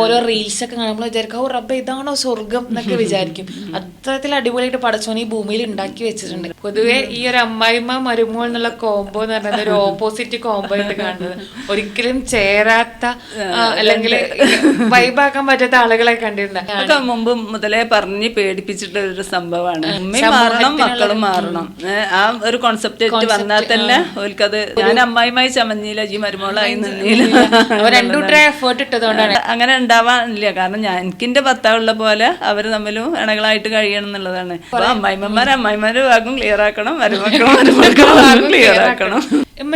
ഓരോ റീൽസ് ഒക്കെ കാണുമ്പോൾ വിചാരിക്കും ഓ റബ്ബ ഇതാണോ സ്വർഗം എന്നൊക്കെ വിചാരിക്കും. അത്തരത്തിൽ അടിപൊളിയായിട്ട് പടച്ചോൻ ഈ ഭൂമിയിൽ ഉണ്ടാക്കി വെച്ചിട്ടുണ്ട്. പൊതുവെ ഈ ഒരു അമ്മായിമ്മ മരുമോൾ എന്നുള്ള കോംബോ എന്ന് പറയുന്നത് ഒരു ഓപ്പോസിറ്റ് കോംബോ ആയിട്ട് കാണുന്നത്. ഒരിക്കലും ചേരാത്ത അല്ലെങ്കിൽ വൈബാക്കാൻ പറ്റാത്ത ആളുകളെ കണ്ടിട്ടുണ്ട്. മുമ്പ് മുതലേ പറഞ്ഞ് പേടിപ്പിച്ചിട്ടുള്ള ഒരു സംഭവമാണ്. ഉമ്മയും മാറണം മക്കളും മാറണം. ആ ഒരു കോൺസെപ്റ്റ് വന്നാൽ തന്നെ ഓൽക്കത് ഞാൻ അമ്മായിമായി ചമഞ്ഞില്ല ജി മരുമോളായി നിന്നില്ല. രണ്ടു എഫേർട്ട് ഇട്ടതുകൊണ്ടാണ്. അങ്ങനെ ഉണ്ടാവാനില്ല കാരണം ഞാൻ എനിക്കിന്റെ ഭർത്താവുള്ള പോലെ അവർ തമ്മിലും ഇണകളായിട്ട് കഴിയണം എന്നുള്ളതാണ്. അപ്പൊ അമ്മായിമ്മമാർ അമ്മായിമാരുടെ ഭാഗം ക്ലിയർ ആക്കണം മരുമക്കളും മരുമക്കളുടെ ഭാഗം ക്ലിയർ ആക്കണം.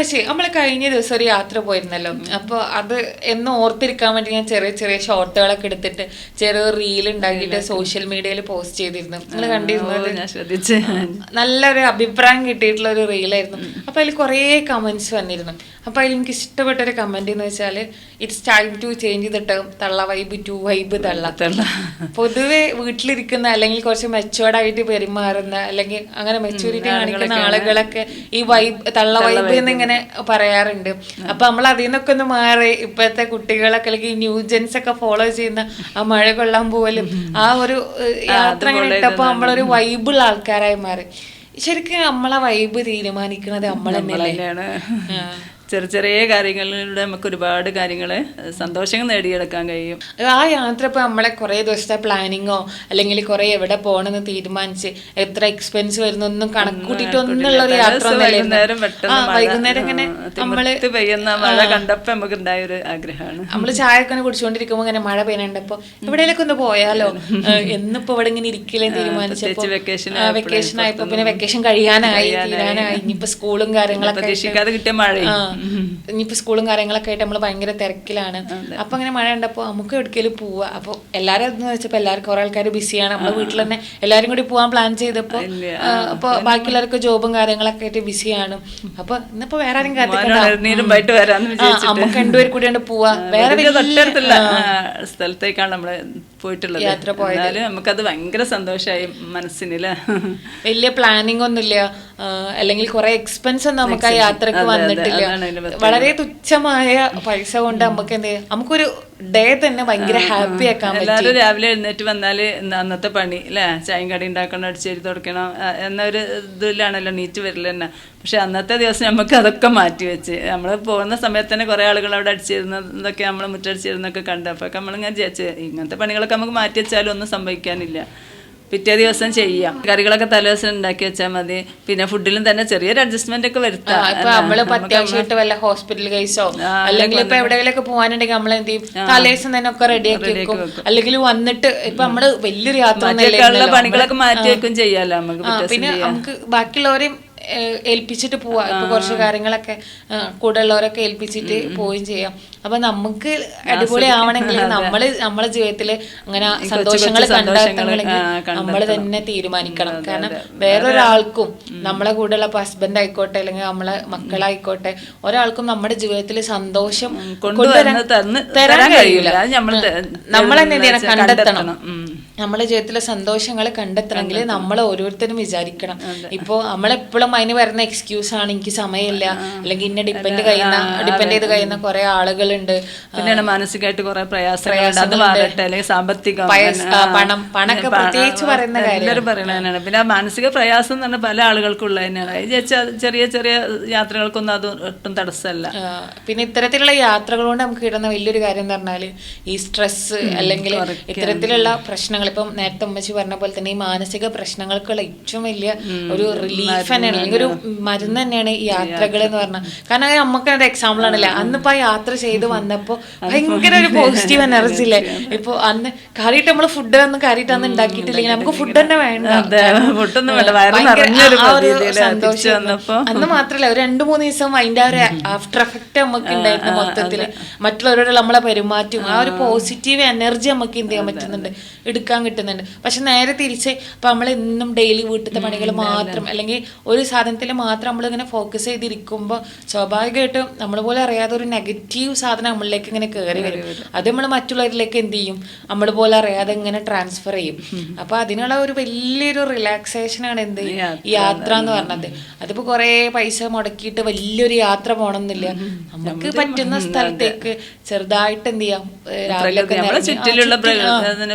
ശരി. നമ്മൾ കഴിഞ്ഞ ദിവസം ഒരു യാത്ര പോയിരുന്നല്ലോ. അപ്പൊ അത് എന്ന് ഓർത്തിരിക്കാൻ വേണ്ടി ഞാൻ ചെറിയ ചെറിയ ഷോർട്ടുകളൊക്കെ എടുത്തിട്ട് ചെറിയ റീൽ ഉണ്ടാക്കിയിട്ട് സോഷ്യൽ മീഡിയയിൽ പോസ്റ്റ് ചെയ്തിരുന്നു. നിങ്ങൾ കണ്ടിരുന്നത്? ഞാൻ ശ്രദ്ധിച്ച് നല്ലൊരു അഭിപ്രായം കിട്ടിയിട്ടുള്ള ഒരു റീലായിരുന്നു അപ്പൊ അതിൽ കുറേ കമന്റ്സ് വന്നിരുന്നു. അപ്പൊ അതിൽ എനിക്ക് ഇഷ്ടപ്പെട്ട ഒരു കമന്റ് എന്ന് വെച്ചാൽ it's time to change the term തള്ള വൈബ് ടു വൈബ് തള്ള. തള്ള. പൊതുവെ വീട്ടിലിരിക്കുന്ന അല്ലെങ്കിൽ കുറച്ച് മെച്ചുവേർഡായിട്ട് പെരുമാറുന്ന അല്ലെങ്കിൽ അങ്ങനെ മെച്ചൂരിറ്റി കാണിക്കുന്ന ആളുകളൊക്കെ ഈ വൈബ് തള്ള വൈബ് എന്നിങ്ങനെ പറയാറുണ്ട്. അപ്പൊ നമ്മൾ അതിൽ നിന്നൊക്കെ ഒന്ന് മാറി ഇപ്പോഴത്തെ കുട്ടികളൊക്കെ അല്ലെങ്കിൽ ന്യൂ ജെൻസ് ഒക്കെ ഫോളോ ചെയ്യുന്ന ആ മഴ കൊള്ളാൻ പോലും ആ ഒരു യാത്ര ഇട്ടപ്പോ നമ്മളൊരു വൈബുള്ള ആൾക്കാരായി മാറി. ശരിക്കും നമ്മളെ വൈബ് തീരുമാനിക്കുന്നത് നമ്മൾ തന്നെയല്ലേ തന്നെയാണ്. ചെറിയ ചെറിയ കാര്യങ്ങളിലൂടെ നമുക്ക് ഒരുപാട് കാര്യങ്ങൾ സന്തോഷങ്ങൾ നേടിയെടുക്കാൻ കഴിയും. ആ യാത്ര ഇപ്പൊ നമ്മളെ കുറേ ദിവസത്തെ പ്ലാനിങ്ങോ അല്ലെങ്കിൽ കുറേ എവിടെ പോകണമെന്ന് തീരുമാനിച്ച് എത്ര എക്സ്പെൻസ് വരുന്നൊന്നും ഒന്നും ഒന്നുള്ള ഒരു യാത്ര. വൈകുന്നേരം മഴ. ഇങ്ങനെ നമ്മൾ പെയ്യുന്ന മഴ കണ്ടപ്പോ നമുക്ക് ഉണ്ടായ ഒരു ആഗ്രഹമാണ്. നമ്മൾ ചായ ഒക്കെ കുടിച്ചുകൊണ്ടിരിക്കുമ്പോ ഇങ്ങനെ മഴ പെയ്യണ്ടപ്പോ എവിടെയൊക്കെ ഒന്ന് പോയാലോ? എന്നിപ്പോ ഇവിടെ ഇങ്ങനെ പ്രത്യേകിച്ച് vacation വെക്കേഷൻ ആയപ്പോ പിന്നെ വെക്കേഷൻ കഴിയാനായി തീരാനായി. ഇനിയിപ്പോ സ്കൂളും കാര്യങ്ങളൊക്കെ മഴ കിട്ടിയ മഴയും. ആ. ഇനിയിപ്പോ സ്കൂളും കാര്യങ്ങളൊക്കെ ആയിട്ട് നമ്മൾ ഭയങ്കര തിരക്കിലാണ്. അപ്പൊ അങ്ങനെ മഴ ഉണ്ടപ്പോ നമുക്ക് എവിടേക്കെങ്കിലും പോവാ. അപ്പൊ എല്ലാരും എന്ന് വെച്ചപ്പോ എല്ലാവർക്കും കുറെ ആൾക്കാർ ബിസിയാണ്. നമ്മുടെ വീട്ടിൽ തന്നെ എല്ലാരും കൂടി പോവാൻ പ്ലാൻ ചെയ്തപ്പോ അപ്പൊ ബാക്കിയുള്ളവർക്ക് ജോബും കാര്യങ്ങളൊക്കെ ആയിട്ട് ബിസിയാണ് അപ്പൊ ഇന്നിപ്പോ വേറെ ആരും കാത്തിക്കണ്ട നമുക്ക് രണ്ടുപേരും കൂടി പോവാ. വേറെ സ്ഥലത്തേക്കാണ് നമ്മൾ പോയിട്ടുള്ളത്. യാത്ര പോയാലും നമുക്കത് ഭയങ്കര സന്തോഷമായി മനസ്സിനില്ലേ വലിയ പ്ലാനിങ് ഒന്നുമില്ല. അല്ലെങ്കിൽ കുറെ എക്സ്പെൻസ് ഒന്നും നമുക്ക് ആ യാത്രയ്ക്ക് വന്നിട്ടില്ല. വളരെ തുച്ഛമായ പൈസ കൊണ്ട് നമുക്ക് എന്ത് നമുക്കൊരു ഡേ തന്നെ ഭയങ്കര ഹാപ്പി ആക്കാൻ എല്ലാവരും രാവിലെ എഴുന്നേറ്റ് വന്നാൽ അന്നത്തെ പണി അല്ലേ ചായം കടി ഉണ്ടാക്കണം അടിച്ചേരി തുടക്കണം എന്നൊരു ഇതിലാണല്ലോ നീറ്റ് വരില്ല തന്നെ. പക്ഷെ അന്നത്തെ ദിവസം നമുക്ക് അതൊക്കെ മാറ്റി വെച്ച്. നമ്മൾ പോകുന്ന സമയത്ത് തന്നെ കുറെ ആളുകൾ അവിടെ അടിച്ചിരുന്നതൊക്കെ നമ്മൾ മുറ്റടിച്ചിരുന്നൊക്കെ കണ്ടപ്പോൾ അപ്പൊ നമ്മളിങ്ങനെ വിചാരിച്ച് ഇങ്ങനത്തെ പണികളൊക്കെ നമുക്ക് മാറ്റി വെച്ചാലും ഒന്നും സംഭവിക്കാനില്ല. പിറ്റേ ദിവസം ചെയ്യാം. കറികളൊക്കെ തലേദിവസം ഉണ്ടാക്കി വെച്ചാൽ മതി. പിന്നെ ഫുഡിലും തന്നെ ചെറിയൊരു അഡ്ജസ്റ്റ്മെന്റ് ഒക്കെ വരുത്താം. ഇപ്പൊ നമ്മൾ ഇപ്പൊ അത്യാവശ്യമായിട്ട് വല്ല ഹോസ്പിറ്റൽ കേസോ അല്ലെങ്കിൽ ഇപ്പൊ എവിടെയെങ്കിലൊക്കെ പോകാനുണ്ടെങ്കിൽ നമ്മൾ എന്ത് ചെയ്യും? തലേദിവസം തന്നെ ഒക്കെ റെഡിയാക്കി വെക്കും. അല്ലെങ്കിൽ വന്നിട്ട് ഇപ്പൊ നമ്മൾ വലിയൊരു യാത്ര. പണികളൊക്കെ മാറ്റി വെക്കും ചെയ്യാലോ നമുക്ക് പിന്നെ നമുക്ക് ബാക്കിയുള്ളവരെയും ഏൽപ്പിച്ചിട്ട് പോവാ. ഇപ്പൊ കുറച്ച് കാര്യങ്ങളൊക്കെ ആ, കൂടെ ഉള്ളവരൊക്കെ ഏൽപ്പിച്ചിട്ട് പോവുകയും ചെയ്യാം. അപ്പൊ നമുക്ക് അടിപൊളി ആവണമെങ്കിൽ നമ്മൾ നമ്മളെ ജീവിതത്തിൽ അങ്ങനെ സന്തോഷങ്ങൾ കണ്ടെത്തണമെങ്കിൽ നമ്മൾ തന്നെ തീരുമാനിക്കണം. കാരണം വേറൊരാൾക്കും നമ്മളെ കൂടെയുള്ള ഹസ്ബൻഡ് ആയിക്കോട്ടെ അല്ലെങ്കിൽ നമ്മളെ മക്കളായിക്കോട്ടെ ഒരാൾക്കും നമ്മുടെ ജീവിതത്തിൽ സന്തോഷം കൊണ്ടുവരാൻ തരാൻ കഴിയില്ല. നമ്മൾ തന്നെ കണ്ടെത്തണം. നമ്മളെ ജീവിതത്തിലെ സന്തോഷങ്ങൾ കണ്ടെത്തണമെങ്കിൽ നമ്മൾ ഓരോരുത്തരും വിചാരിക്കണം. ഇപ്പോ നമ്മളെപ്പോഴും അതിന് വരുന്ന എക്സ്ക്യൂസ് ആണ് എനിക്ക് സമയമില്ല അല്ലെങ്കിൽ ഇന്നെ ഡിപ്പെൻഡ് കഴിയുന്ന ഡിപ്പെൻഡ് ചെയ്ത് കഴിയുന്ന കുറെ ആളുകളുണ്ട് പിന്നെയാണ് മാനസികമായിട്ട് കുറെ പ്രയാസങ്ങളുണ്ട്. അത് മാറട്ടെ അല്ലെങ്കിൽ സാമ്പത്തിക പണം പ്രത്യേകിച്ച് പറയുന്ന എല്ലാവരും പറയണതാണ് പിന്നെ മാനസിക പ്രയാസം എന്ന് പറഞ്ഞാൽ പല ആളുകൾക്കുള്ള തന്നെയാണ്. ചെറിയ ചെറിയ യാത്രകൾക്കൊന്നും അത് ഒട്ടും തടസ്സമല്ല. പിന്നെ ഇത്തരത്തിലുള്ള യാത്രകൾ കൊണ്ട് നമുക്ക് കിട്ടുന്ന വലിയൊരു കാര്യം എന്ന് പറഞ്ഞാൽ ഈ സ്ട്രെസ് അല്ലെങ്കിൽ ഇത്തരത്തിലുള്ള പ്രശ്നങ്ങൾ ഇപ്പം നേരത്തെ ഉമ്മച്ചി പറഞ്ഞ പോലെ തന്നെ ഈ മാനസിക പ്രശ്നങ്ങൾക്കുള്ള ഏറ്റവും വലിയ ഒരു റിലീഫ് തന്നെയാണ്. അല്ലെങ്കിൽ ഒരു മരുന്ന് തന്നെയാണ് ഈ യാത്രകൾ എന്ന് പറഞ്ഞാൽ. കാരണം നമുക്ക് ഒരു എക്സാമ്പിൾ ആണല്ലേ? അന്നിപ്പോ ആ യാത്ര ചെയ്ത് വന്നപ്പോ ഭയങ്കര ഒരു പോസിറ്റീവ് എനർജി ഇല്ലേ ഇപ്പൊ അന്ന് കാര്യമായിട്ട് നമ്മൾ ഫുഡ് ഒന്നും കാര്യമായിട്ട് അന്ന് ഉണ്ടാക്കിയിട്ടില്ലെങ്കിൽ നമുക്ക് ഫുഡ് തന്നെ വേണ്ട. അന്ന് മാത്രല്ല ഒരു രണ്ടു മൂന്ന് ദിവസം അതിന്റെ ഒരു ആഫ്റ്റർ എഫക്റ്റ് നമുക്ക് ഉണ്ടായിരുന്നു മൊത്തത്തിൽ. മറ്റുള്ളവരോട് നമ്മളെ പെരുമാറ്റം ആ ഒരു പോസിറ്റീവ് എനർജി നമുക്ക് എന്ത് ചെയ്യാൻ പറ്റുന്നുണ്ട്? എടുക്കാൻ കിട്ടുന്നുണ്ട്. പക്ഷെ നേരെ തിരിച്ച് ഇപ്പൊ നമ്മൾ എന്നും ഡെയിലി വീട്ടിലത്തെ പണികൾ മാത്രം അല്ലെങ്കിൽ ഒരു സാധനത്തിൽ മാത്രം നമ്മളിങ്ങനെ ഫോക്കസ് ചെയ്തിരിക്കുമ്പോൾ സ്വാഭാവികമായിട്ടും നമ്മളെ പോലെ അറിയാതെ ഒരു നെഗറ്റീവ് സാധനം നമ്മളിലേക്ക് ഇങ്ങനെ കയറി വരും. അത് നമ്മൾ മറ്റുള്ളവരിലേക്ക് എന്ത് ചെയ്യും? നമ്മൾ പോലെ അറിയാതെ ഇങ്ങനെ ട്രാൻസ്ഫർ ചെയ്യും. അപ്പൊ അതിനുള്ള ഒരു വലിയൊരു റിലാക്സേഷൻ ആണ് എന്ത് ഈ യാത്ര എന്ന് പറഞ്ഞത്. അതിപ്പോ കുറെ പൈസ മുടക്കിയിട്ട് വലിയൊരു യാത്ര പോണമെന്നില്ല നമുക്ക് പറ്റുന്ന സ്ഥലത്തേക്ക് ചെറുതായിട്ട് എന്ത് ചെയ്യാം? രാവിലെ ചുറ്റിലുള്ള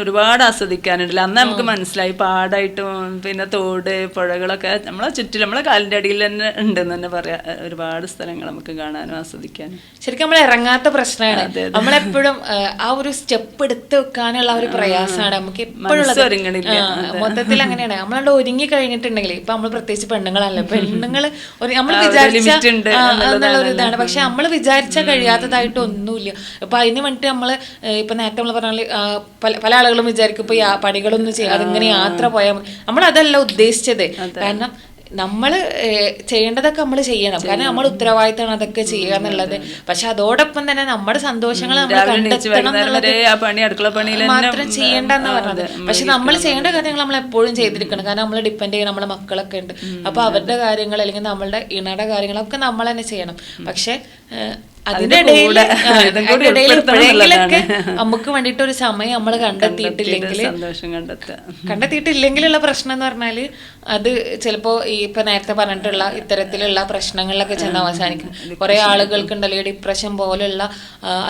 ഒരുപാട് ആസ്വദിക്കാനുണ്ടല്ലോ. അന്ന് നമുക്ക് മനസ്സിലായി പാടായിട്ടും പിന്നെ തോട് പുഴകളൊക്കെ നമ്മളെ ചുറ്റിലും നമ്മളെ കാലിന്റെ അടിയിൽ തന്നെ ഉണ്ടെന്ന് തന്നെ പറയാം. ഒരുപാട് സ്ഥലങ്ങൾ നമുക്ക് കാണാനും ആസ്വദിക്കാനും. ശരിക്കും നമ്മൾ ഇറങ്ങാത്ത പ്രശ്നമാണ്. നമ്മളെപ്പോഴും ആ, ഒരു സ്റ്റെപ്പ് എടുത്ത് വെക്കാനുള്ള ഒരു പ്രയാസമാണ്. നമുക്ക് എപ്പോഴും മൊത്തത്തിൽ അങ്ങനെയാണ്. നമ്മളവിടെ ഒരുങ്ങി കഴിഞ്ഞിട്ടുണ്ടെങ്കിൽ ഇപ്പൊ നമ്മൾ പ്രത്യേകിച്ച് പെണ്ണുങ്ങളല്ല. പെണ്ണുങ്ങൾ നമ്മൾ വിചാരിച്ചിട്ടുണ്ട് വിചാരിച്ച എന്നുള്ള ഒരു ഇതാണ്. പക്ഷെ നമ്മൾ വിചാരിച്ചാൽ കഴിയാത്തതായിട്ട് ഒന്നുമില്ല. ഇപ്പൊ അതിന് വേണ്ടിട്ട് നമ്മൾ ഇപ്പൊ നേരത്തെ നമ്മൾ പറഞ്ഞാൽ പല പല ആളുകളും വിചാരിക്കും ഇപ്പൊ പണികളൊന്നും ചെയ്യാതെ ഇങ്ങനെ യാത്ര പോയാൽ നമ്മൾ അതല്ല ഉദ്ദേശിച്ചത്. കാരണം നമ്മൾ ചെയ്യേണ്ടതൊക്കെ നമ്മൾ ചെയ്യണം. കാരണം നമ്മൾ ഉത്തരവാദിത്തമാണ് അതൊക്കെ ചെയ്യുക എന്നുള്ളത്. പക്ഷെ അതോടൊപ്പം തന്നെ നമ്മുടെ സന്തോഷങ്ങൾ നമ്മൾ കണ്ടെത്തണം എന്നുള്ളത് മാത്രം ചെയ്യേണ്ട എന്ന് പറഞ്ഞത്. പക്ഷെ നമ്മൾ ചെയ്യേണ്ട കാര്യങ്ങൾ നമ്മൾ എപ്പോഴും ചെയ്തിരിക്കണം. കാരണം നമ്മൾ ഡിപ്പെൻഡ് ചെയ്യുന്ന നമ്മുടെ മക്കളൊക്കെ ഉണ്ട്. അപ്പൊ അവരുടെ കാര്യങ്ങൾ അല്ലെങ്കിൽ നമ്മളുടെ ഇണയുടെ കാര്യങ്ങളൊക്കെ നമ്മൾ തന്നെ ചെയ്യണം. പക്ഷെ ഉൾപ്പെടുത്തണം എപ്പോഴെങ്കിലൊക്കെ നമുക്ക് വേണ്ടിയിട്ട് ഒരു സമയം നമ്മൾ കണ്ടെത്തിയിട്ടില്ലെങ്കിൽ കണ്ടെത്തിയിട്ടില്ലെങ്കിലുള്ള പ്രശ്നം എന്ന് പറഞ്ഞാൽ അത് ചിലപ്പോ ഈ ഇപ്പൊ നേരത്തെ പറഞ്ഞിട്ടുള്ള ഇത്തരത്തിലുള്ള പ്രശ്നങ്ങളിലൊക്കെ ചെന്ന് അവസാനിക്കും. കുറെ ആളുകൾക്ക് ഉണ്ടല്ലോ ഡിപ്രഷൻ പോലുള്ള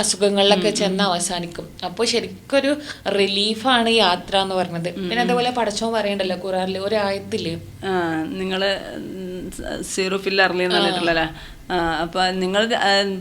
അസുഖങ്ങളിലൊക്കെ ചെന്ന് അവസാനിക്കും. അപ്പോൾ ശരിക്കൊരു റിലീഫാണ് യാത്ര എന്ന് പറഞ്ഞത്. പിന്നെ അതേപോലെ പടച്ചോ പറയണ്ടല്ലോ കുറാറിൽ ഒരു ആയത്തിൽ ആ നിങ്ങൾ സീറോ ഫില്ലർലി എന്ന് പറഞ്ഞിട്ടുള്ളല്ലേ ആ അപ്പൊ നിങ്ങൾ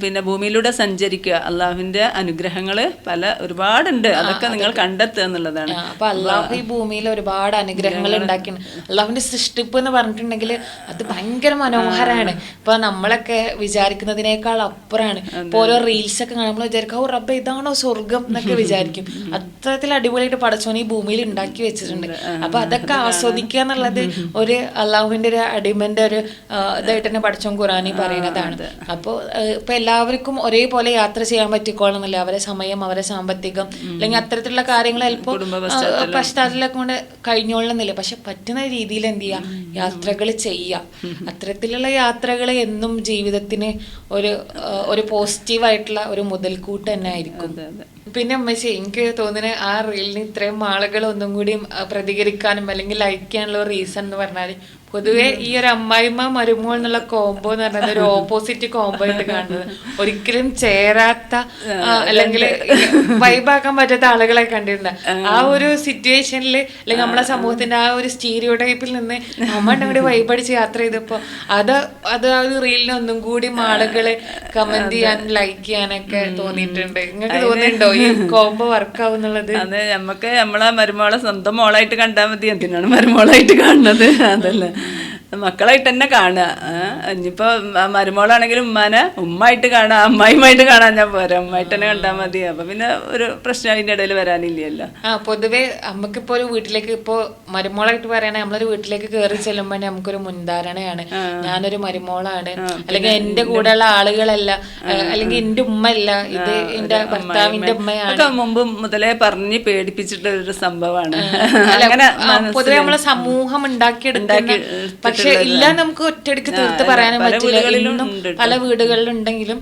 പിന്നെ ഭൂമിയിലൂടെ സഞ്ചരിക്കുക. അള്ളാഹുവിന്റെ അനുഗ്രഹങ്ങൾ പല ഒരുപാടുണ്ട്. അതൊക്കെ നിങ്ങൾ കണ്ടെത്തുക എന്നുള്ളതാണ്. അപ്പൊ അള്ളാഹു ഈ ഭൂമിയിൽ ഒരുപാട് അനുഗ്രഹങ്ങൾ ഉണ്ടാക്കി അള്ളാഹുവിന്റെ സൃഷ്ടിപ്പ് എന്ന് പറഞ്ഞിട്ടുണ്ടെങ്കിൽ അത് ഭയങ്കര മനോഹരമാണ് ഇപ്പൊ നമ്മളൊക്കെ വിചാരിക്കുന്നതിനേക്കാൾ അപ്പുറമാണ് ഇപ്പൊ ഓരോ റീൽസ് ഒക്കെ കാണുമ്പോൾ വിചാരിക്കും ഓ റബ്ബ ഇതാണോ സ്വർഗം എന്നൊക്കെ വിചാരിക്കും. അത്തരത്തിൽ അടിപൊളിയായിട്ട് പടച്ചോൻ ഈ ഭൂമിയിൽ ഉണ്ടാക്കി വെച്ചിട്ടുണ്ട്. അപ്പൊ അതൊക്കെ ആസ്വദിക്കുക എന്നുള്ളത് ഒരു അള്ളാഹുവിന്റെ ഒരു അടിമന്റെ ഒരു ഇതായിട്ട് തന്നെ പടച്ചോൻ ഖുറാനി പറയുന്നതാണ് അപ്പോൾ ഇപ്പൊ എല്ലാവർക്കും ഒരേപോലെ യാത്ര ചെയ്യാൻ പറ്റിക്കോളണമെന്നില്ല അവരെ സമയം അവരെ സാമ്പത്തികം അല്ലെങ്കിൽ അത്തരത്തിലുള്ള കാര്യങ്ങൾ ചിലപ്പോൾ പശ്ചാത്തലം. കൊണ്ട് കഴിഞ്ഞോളണമെന്നില്ല പക്ഷെ പറ്റുന്ന രീതിയിൽ എന്ത് ചെയ്യാം? യാത്രകൾ ചെയ്യാം. അത്തരത്തിലുള്ള യാത്രകൾ എന്നും ജീവിതത്തിന് ഒരു ഒരു പോസിറ്റീവായിട്ടുള്ള ഒരു മുതൽക്കൂട്ട് തന്നെ ആയിരിക്കും. പിന്നെ അമ്മച്ചി എനിക്ക് തോന്നുന്നത് ആ റീലിന് ഇത്രയും ആളുകൾ ഒന്നും കൂടി പ്രതികരിക്കാനും അല്ലെങ്കിൽ ലൈക്ക് ചെയ്യാനുള്ള റീസൺ എന്ന് പറഞ്ഞാൽ പൊതുവെ ഈ ഒരു അമ്മായിമ്മ മരുമോൾ എന്നുള്ള കോംബോ എന്ന് പറയുന്നത് ഒരു ഓപ്പോസിറ്റ് കോംബോ ആയിട്ട് കാണുന്നത്. ഒരിക്കലും ചേരാത്ത അല്ലെങ്കിൽ വൈബാക്കാൻ പറ്റാത്ത ആളുകളെ കണ്ടിരുന്ന ആ. ഒരു സിറ്റുവേഷനിൽ അല്ലെങ്കിൽ നമ്മളെ സമൂഹത്തിന്റെ ആ ഒരു സ്റ്റീരിയോ ടൈപ്പിൽ നിന്ന് നമ്മൾ കൂടി വൈബടിച്ച് യാത്ര ചെയ്തപ്പോ അത് അത് ആ ഒരു റീലിന് ഒന്നും കൂടി ആളുകളെ കമന്റ് ചെയ്യാൻ ലൈക്ക് ചെയ്യാനൊക്കെ തോന്നിയിട്ടുണ്ട്. നിങ്ങൾക്ക് തോന്നിയിട്ടുണ്ടോ? ഈ കോംബോ വർക്ക് ആവുന്നുള്ളത്? അതെ നമുക്ക് നമ്മളെ മരുമോളെ സ്വന്തം മോളായിട്ട് കണ്ടാൽ മതി. എന്തിനാണ് മരുമോളായിട്ട് കാണുന്നത്? അതല്ല. മക്കളായിട്ട് തന്നെ കാണുക. ഇനിയിപ്പോൾ ഇനിയിപ്പോ മരുമോളാണെങ്കിലും ഉമ്മാനെ ഉമ്മായിട്ട് കാണാം അമ്മായിമായിട്ട് കാണാൻ ഞാൻ പോരാ. അമ്മായിട്ട് തന്നെ കണ്ടാൽ മതി. അപ്പൊ പിന്നെ ഒരു പ്രശ്നം അതിന്റെ ഇടയിൽ വരാനില്ലല്ലോ. ആ പൊതുവേ നമുക്കിപ്പോ ഒരു വീട്ടിലേക്ക് ഇപ്പോ മരുമോളായിട്ട് പറയണേ നമ്മളൊരു വീട്ടിലേക്ക് കയറി ചെല്ലുമ്പോ നമുക്കൊരു മുൻധാരണയാണ്. ഞാനൊരു മരുമോളാണ്. അല്ലെങ്കിൽ എന്റെ കൂടെയുള്ള ആളുകളല്ല. അല്ലെങ്കിൽ എന്റെ ഉമ്മയല്ല. ഇത് എന്റെ ഭർത്താവിന്റെ ഉമ്മയാണ്. മുമ്പ് മുതലേ പറഞ്ഞ് പേടിപ്പിച്ചിട്ടുള്ള ഒരു സംഭവമാണ്. അങ്ങനെ പൊതുവെ നമ്മളെ സമൂഹം ഉണ്ടാക്കിയെടുക്കുന്ന പക്ഷെ ഇല്ല നമുക്ക് ഒറ്റയടിക്ക് തീർത്ത് പറയാനും പല പറ്റില്ല. ഇന്നും പല വീടുകളിലുണ്ടെങ്കിലും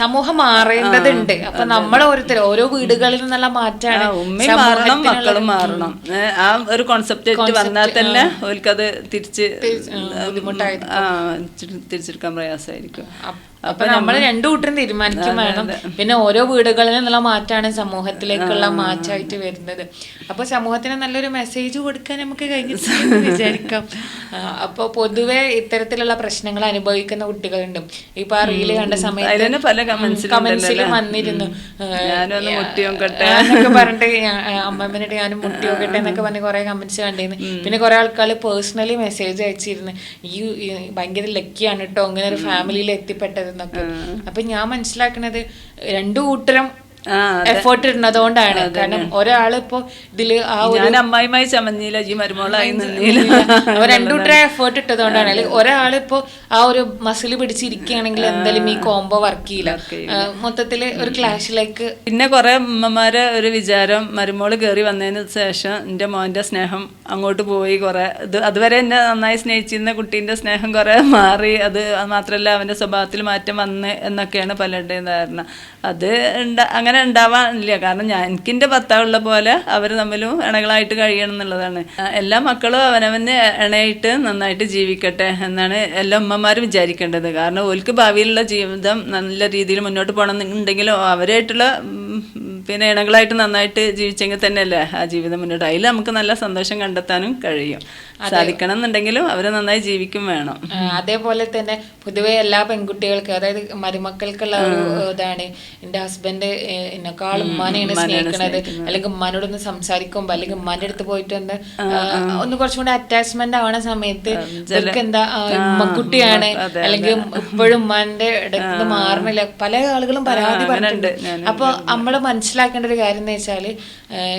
സമൂഹം മാറേണ്ടതുണ്ട്. അപ്പൊ നമ്മൾ ഓരോരുത്തർ ഓരോ വീടുകളിൽ നിന്നുള്ള മാറ്റാണ് ഉമ്മയും മാറണം മക്കളും മാറണം. ആ ഒരു കോൺസെപ്റ്റ് വന്നാൽ തന്നെ അവർക്കത് തിരിച്ച് തിരിച്ചെടുക്കാൻ പ്രയാസമായിരിക്കും. അപ്പൊ നമ്മൾ രണ്ടു കൂട്ടരും തീരുമാനിക്കും വേണം. പിന്നെ ഓരോ വീടുകളിൽ നിന്നുള്ള മാറ്റാണ് സമൂഹത്തിലേക്കുള്ള മാറ്റായിട്ട് വരുന്നത്. അപ്പൊ സമൂഹത്തിന് നല്ലൊരു മെസ്സേജ് കൊടുക്കാൻ നമുക്ക് കഴിഞ്ഞു വിചാരിക്കാം. അപ്പൊ പൊതുവെ ഇത്തരത്തിലുള്ള പ്രശ്നങ്ങൾ അനുഭവിക്കുന്ന കുട്ടികളുണ്ട്. ഇപ്പൊ ആ റീൽ കണ്ട സമയത്ത് പല കമന്റ്സിലും വന്നിരുന്നു. പറഞ്ഞിട്ട് അമ്മമ്മനോട് ഞാനും മുട്ടി നോക്കട്ടെ എന്നൊക്കെ പറഞ്ഞ് കുറെ കമന്റ്സ് കണ്ടിരുന്നു. പിന്നെ കുറെ ആൾക്കാർ പേഴ്സണലി മെസ്സേജ് അയച്ചിരുന്നു. ഈ ഈ ഭയങ്കര ലക്കിയാണ് കേട്ടോ ഇങ്ങനെ ഒരു ഫാമിലിയിൽ എത്തിപ്പെട്ടത്. എന്നൊക്കെ. അപ്പൊ ഞാൻ മനസ്സിലാക്കുന്നത് രണ്ടു കൂട്ടരും എഫേർട്ട് ഇടുന്നതുകൊണ്ടാണ്. കാരണം ഒരാളിപ്പോ ഇതിൽ ആ ഒരു അമ്മായിമായി ചമഞ്ഞില്ല ഈ മരുമോളായി നിന്നില്ല. രണ്ടുകൂട്ടരെ എഫേർട്ട് ഇട്ടതുകൊണ്ടാണ്. അല്ലെങ്കിൽ ഒരാളിപ്പോ ആ ഒരു മസിൽ പിടിച്ചിരിക്കുകയാണെങ്കിൽ എന്തായാലും ഈ കോംബോ വർക്ക് ചെയ്യില്ല. മൊത്തത്തിൽ ഒരു ക്ലാഷിലേക്ക് പിന്നെ കുറെ അമ്മമാരെ ഒരു വിചാരം മരുമോൾ കയറി വന്നതിന് ശേഷം എന്റെ മോന്റെ സ്നേഹം അങ്ങോട്ട് പോയി കുറെ. ഇത് അതുവരെ എന്നെ നന്നായി സ്നേഹിച്ചിരുന്ന കുട്ടീന്റെ സ്നേഹം കുറെ മാറി. അത് മാത്രല്ല അവന്റെ സ്വഭാവത്തിൽ മാറ്റം വന്ന് എന്നൊക്കെയാണ് പലരുടെയും ധാരണ. അത് ഉണ്ടാ അങ്ങനെ ഉണ്ടാവാനില്ല. കാരണം ഞാൻ എനിക്കിന്റെ ഭർത്താവുള്ള പോലെ അവർ തമ്മിലും ഇണകളായിട്ട് കഴിയണം എന്നുള്ളതാണ്. എല്ലാ മക്കളും അവനവന് ഇണയായിട്ട് നന്നായിട്ട് ജീവിക്കട്ടെ എന്നാണ് എല്ലാ അമ്മമാരും വിചാരിക്കേണ്ടത്. കാരണം ഓൽക്ക് ഭാവിയിലുള്ള ജീവിതം നല്ല രീതിയിൽ മുന്നോട്ട് പോകണം എന്നുണ്ടെങ്കിലും അവരായിട്ടുള്ള പിന്നെ ഇണകളായിട്ട് നന്നായിട്ട് ജീവിച്ചെങ്കിൽ തന്നെയല്ലേ ആ ജീവിതം മുന്നോട്ട് അതിൽ നമുക്ക് നല്ല സന്തോഷം കണ്ടെത്താനും കഴിയും. സാധിക്കണം എന്നുണ്ടെങ്കിലും അവർ നന്നായി ജീവിക്കും വേണം. അതേപോലെ തന്നെ പൊതുവെ എല്ലാ പെൺകുട്ടികൾക്കും അതായത് മരുമക്കൾക്കുള്ള ഒരു ഇതാണ്. എന്റെ ഹസ്ബൻഡ് എന്നെക്കാളും ഉമ്മാനെയാണ് സ്നേഹിക്കണത്. അല്ലെങ്കിൽ ഉമ്മാനോടൊന്ന് സംസാരിക്കുമ്പോ അല്ലെങ്കിൽ ഉമ്മാന്റെ അടുത്ത് പോയിട്ട് ഒന്ന് ഒന്ന് കുറച്ചും കൂടെ അറ്റാച്ച്മെന്റ് ആവണ സമയത്ത് ഇവർക്ക് എന്താ കുട്ടിയാണ് ഉമ്മക്കുട്ടിയാണ്. അല്ലെങ്കിൽ ഇപ്പോഴും ഉമ്മാന്റെ ഇടയ്ക്ക് മാറണില്ല. പല ആളുകളും പരാതി പറഞ്ഞിട്ടുണ്ട്. അപ്പൊ നമ്മൾ മനസ്സിലാക്കേണ്ട ഒരു കാര്യം എന്ന് വെച്ചാൽ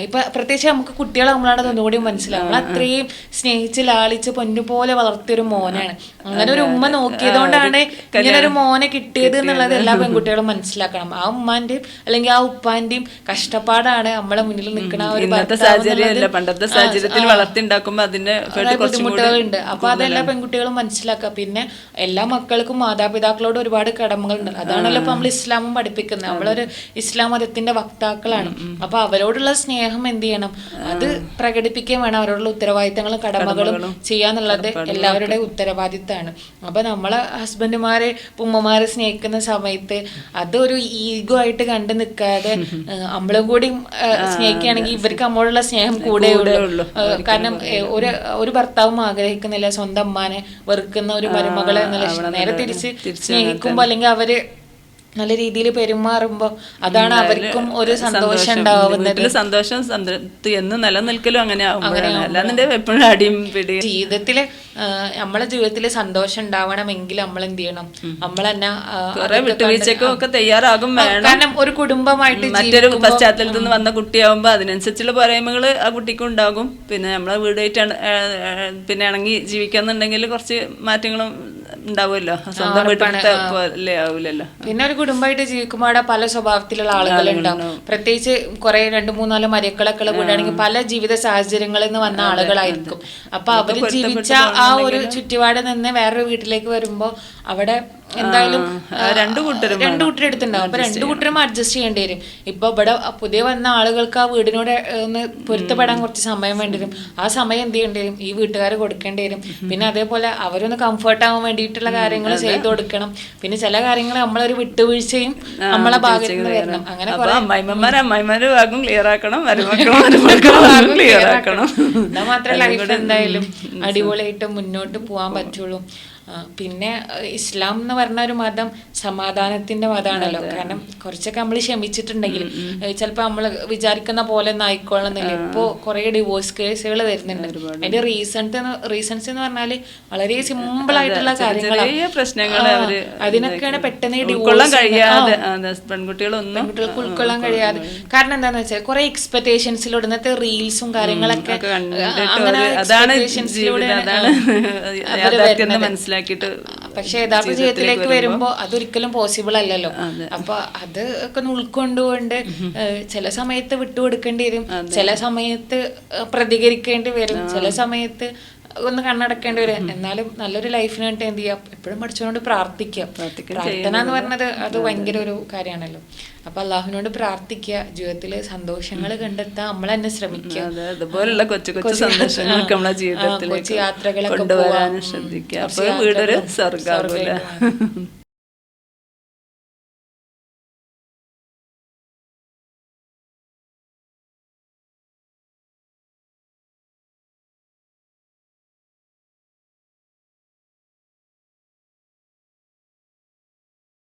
ഇപ്പം പ്രത്യേകിച്ച് നമുക്ക് കുട്ടികളെ നമ്മളാണ് ഒന്നുകൂടി മനസ്സിലാവും നമ്മൾ അത്രയും സ്നേഹിച്ച് ലാളിച്ച് പൊന്നുപോലെ വളർത്തിയൊരു മോനാണ്. അങ്ങനെ ഒരു ഉമ്മ നോക്കിയതുകൊണ്ടാണ് ഇങ്ങനെ ഒരു മോനെ കിട്ടിയത് എന്നുള്ളത് എല്ലാ പെൺകുട്ടികളും മനസ്സിലാക്കണം. ആ ഉമ്മാന്റെയും അല്ലെങ്കിൽ ആ ഉപ്പാന്റെയും കഷ്ടപ്പാടാണ് നമ്മളെ മുന്നിൽ നിൽക്കുന്ന ഒരു പണ്ടത്തെ സാഹചര്യത്തിൽ വളർത്തിണ്ടാക്കുമ്പോ അതിന്റെ കുറെ ബുദ്ധിമുട്ടുകളുണ്ട്. അപ്പൊ അതെല്ലാ പെൺകുട്ടികളും മനസ്സിലാക്കുക. പിന്നെ എല്ലാ മക്കൾക്കും മാതാപിതാക്കളോട് ഒരുപാട് കടമകളുണ്ട്. അതാണല്ലോ ഇപ്പൊ നമ്മൾ ഇസ്ലാമും പഠിപ്പിക്കുന്നത്. നമ്മളൊരു ഇസ്ലാം മതത്തിന്റെ വക്താക്കളാണ് അപ്പൊ അവരോടുള്ള സ്നേഹം എന്ത് ചെയ്യണം? അത് പ്രകടിപ്പിക്കുകയും വേണം. അവരോടുള്ള ഉത്തരവാദിത്തങ്ങളും കടമകളും ചെയ്യാന്നുള്ളത് എല്ലാവരുടെ ഉത്തരവാദിത്തമാണ്. അപ്പൊ നമ്മളെ ഹസ്ബൻഡുമാരെ ഉമ്മമാരെ സ്നേഹിക്കുന്ന സമയത്ത് അതൊരു ഈഗോ ആയിട്ട് കണ്ടു നിൽക്കാതെ നമ്മളും കൂടി സ്നേഹിക്കുകയാണെങ്കിൽ ഇവർക്ക് നമ്മളോടുള്ള സ്നേഹം കൂടെ ഉള്ളൂ. കാരണം ഒരു ഒരു ഭർത്താവും ആഗ്രഹിക്കുന്നില്ല സ്വന്തം അമ്മാനെ വെറുക്കുന്ന ഒരു മരുമകളെ എന്നുള്ള നേരെ തിരിച്ച് സ്നേഹിക്കുമ്പോ അല്ലെങ്കിൽ അവർ നല്ല രീതിയിൽ പെരുമാറുമ്പോൾ അതാണ് അവർക്കും ഒരു സന്തോഷം. ഉണ്ടാവുന്നത്. സന്തോഷം സംതൃപ്തി എന്ന് നിലനിൽക്കലും അങ്ങനെ ആവുമ്പോഴാണ്. അല്ലാതെ എപ്പോഴും അടിയും പിടി ജീവിതത്തിൽ നമ്മളെ ജീവിതത്തിൽ സന്തോഷം ഉണ്ടാവണമെങ്കിൽ നമ്മൾ എന്ത് ചെയ്യണം? നമ്മൾ തന്നെ വിട്ടുവീഴ്ചക്കൊക്കെ വിട്ടുവീഴ്ചക്കും ഒക്കെ തയ്യാറാകും വേണം. കാരണം ഒരു കുടുംബമായിട്ട് മറ്റൊരു പശ്ചാത്തലത്തിൽ നിന്ന് വന്ന കുട്ടിയാവുമ്പോ അതിനനുസരിച്ചുള്ള പോരായ്മകൾ ആ കുട്ടിക്കും ഉണ്ടാകും. പിന്നെ നമ്മളെ വീടായിട്ട് ഇണ- ഏഹ് ഏഹ് പിന്നെ ഇണങ്ങി ജീവിക്കാന്നുണ്ടെങ്കിൽ കുറച്ച് മാറ്റങ്ങളും ഉണ്ടാവുമല്ലോ. സ്വന്തം വീട്ടിലത്തെ പോലെ ആവൂലല്ലോ. പിന്നെ ഒരു കുടുംബമായിട്ട് ജീവിക്കുമ്പോൾ അവിടെ പല സ്വഭാവത്തിലുള്ള ആളുകളുണ്ടാവും പ്രത്യേകിച്ച് കുറെ രണ്ട് മൂന്നാൽ മരക്കളൊക്കെ വീടാണെങ്കിൽ പല ജീവിത സാഹചര്യങ്ങളിൽ നിന്ന് വന്ന ആളുകളായിരിക്കും. അപ്പൊ അവർ ജീവിച്ച ആ ഒരു ചുറ്റുപാട് നിന്ന് വേറൊരു വീട്ടിലേക്ക് വരുമ്പോ അവിടെ എന്തായാലും രണ്ട് കൂട്ടരും രണ്ടു കൂട്ടരും എടുത്തിട്ടുണ്ടാവും. അപ്പൊ രണ്ടു കൂട്ടരും അഡ്ജസ്റ്റ് ചെയ്യേണ്ടി വരും. ഇപ്പൊ ഇവിടെ പുതിയ വന്ന ആളുകൾക്ക് ആ വീടിനോട് ഒന്ന് പൊരുത്തപ്പെടാൻ കുറച്ച് സമയം വേണ്ടി വരും. ആ സമയം എന്ത് ചെയ്യേണ്ടി വരും? ഈ വീട്ടുകാർ കൊടുക്കേണ്ടി വരും. പിന്നെ അതേപോലെ അവരൊന്ന് കംഫർട്ട് ആവാൻ വേണ്ടിയിട്ടുള്ള കാര്യങ്ങൾ ചെയ്തു കൊടുക്കണം. പിന്നെ ചില കാര്യങ്ങൾ നമ്മളൊരു വിട്ടുവീഴ്ചയും നമ്മളെ ഭാഗത്ത് നിന്ന് വരണം. അങ്ങനെ അപ്പൊ അമ്മായിമ്മമാർ അമ്മായിമാരുടെ ഭാഗം ക്ലിയർ ആക്കണം ക്ലിയർ ആക്കണം. എന്നാൽ മാത്രമേ ലൈഫ് എന്തായാലും അടിപൊളിയായിട്ട് മുന്നോട്ട് പോകാൻ പറ്റുള്ളൂ. പിന്നെ ഇസ്ലാം എന്ന് പറഞ്ഞ ഒരു മതം സമാധാനത്തിന്റെ മതമാണല്ലോ. കാരണം കുറച്ചൊക്കെ നമ്മൾ ക്ഷമിച്ചിട്ടുണ്ടെങ്കിൽ ചിലപ്പോൾ നമ്മൾ വിചാരിക്കുന്ന പോലെ ഒന്നും ആയിക്കോളണമെന്നില്ല. ഇപ്പോ കുറെ ഡിവോഴ്സ് കേസുകൾ വരുന്നുണ്ട്. അതിന്റെ റീസൺസ് റീസൺസ് എന്ന് പറഞ്ഞാൽ വളരെ സിമ്പിൾ ആയിട്ടുള്ള കാര്യങ്ങളാണ് പ്രശ്നങ്ങൾ അതിനൊക്കെയാണ് പെട്ടെന്ന് കഴിയാതെ പെൺകുട്ടികളൊന്നും പെൺകുട്ടികൾക്ക് ഉൾക്കൊള്ളാൻ കഴിയാതെ. കാരണം എന്താന്ന് വെച്ചാൽ കുറെ എക്സ്പെക്ടേഷൻസിലൂടെ ഇന്നത്തെ റീൽസും കാര്യങ്ങളൊക്കെ അങ്ങനെ അതാണ് മനസ്സിലാക്കിയിട്ട് പക്ഷെ യഥാർത്ഥ ജീവിതത്തിലേക്ക് വരുമ്പോ അതൊരിക്കലും പോസിബിൾ അല്ലല്ലോ. അപ്പൊ അത് ഒക്കെ ഉൾക്കൊണ്ടുകൊണ്ട് ചില സമയത്ത് വിട്ടുകൊടുക്കേണ്ടി വരും ചില സമയത്ത് പ്രതികരിക്കേണ്ടി വരും ചില സമയത്ത് ഒന്ന് കണ്ണടക്കേണ്ടി വരും. എന്നാലും നല്ലൊരു ലൈഫിന് വേണ്ടി എന്ത് ചെയ്യാം? എപ്പോഴും പഠിച്ചുകൊണ്ട് പ്രാർത്ഥിക്കുക. പ്രാർത്ഥന എന്ന് പറഞ്ഞത് അത് ഭയങ്കര ഒരു കാര്യമാണല്ലോ. അപ്പൊ അള്ളാഹുവിനോട് പ്രാർത്ഥിക്കുക. ജീവിതത്തിൽ സന്തോഷങ്ങൾ കണ്ടെത്താൻ നമ്മൾ തന്നെ ശ്രമിക്കുക. അതുപോലുള്ള കൊച്ചു കൊച്ചു സന്തോഷങ്ങളൊക്കെ നമ്മളെ ജീവിതത്തിൽ കൊച്ചു യാത്രകളൊക്കെ കൊണ്ടുവരാനും. ശ്രദ്ധിക്കുക. വീടൊരു